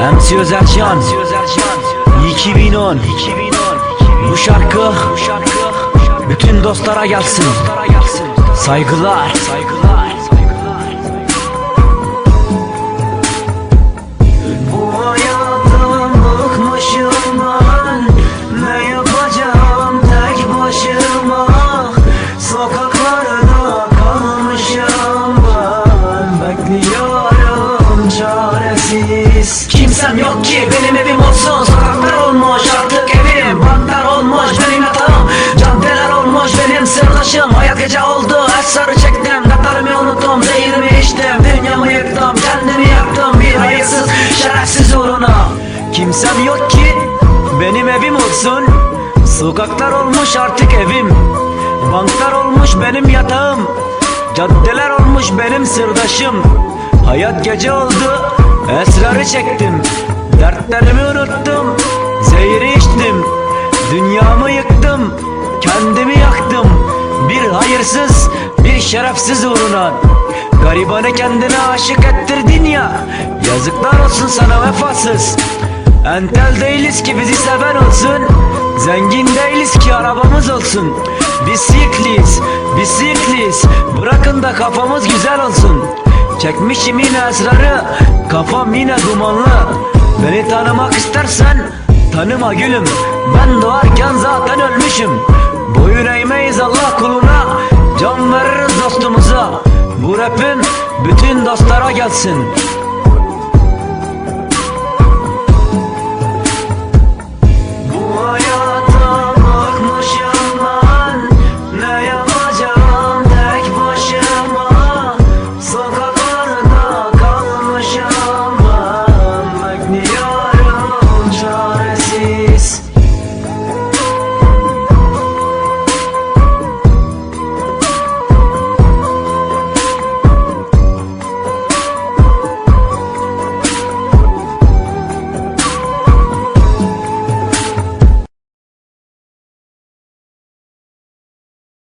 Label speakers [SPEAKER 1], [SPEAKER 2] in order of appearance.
[SPEAKER 1] MC Özercan 2010 Bu şarkı bütün dostlara gelsin. Saygılar. Bekliyorum çaresiz Kimsem yok ki. Benim evim olsun Sokaklar olmuş artık evim. Banklar olmuş benim yatağım. Caddeler olmuş benim sırdaşım. Hayat gece oldu esrarı çektim. Dertlerimi unuttum zehirimi içtim. Dünyamı yıktım kendimi yaktım. Bir hayırsız şerefsiz uğruna. Kimsem yok ki. Benim evim olsun. Sokaklar olmuş artık evim. Banklar olmuş benim yatağım. Caddeler olmuş benim sırdaşım. Hayat gece oldu Esrarı çektim Dertlerimi unuttum Zehri içtim Dünyamı yıktım Kendimi yaktım. Bir hayırsız Bir şerefsiz uğruna Garibanı kendine aşık ettirdin ya. Yazıklar olsun sana vefasız. Entel değiliz ki bizi seven olsun Zengin değiliz ki arabamız olsun. Biz sirkliyiz, biz sirkliyiz Bırakın da kafamız güzel olsun Çekmişim yine esrarı Kafam yine dumanlı. Beni tanımak istersen Tanıma gülüm. Ben doğarken zaten ölmüşüm. Boyun eğmeyiz Allah kuluna Can veririz dostumuza. Bu rapim bütün dostlara gelsin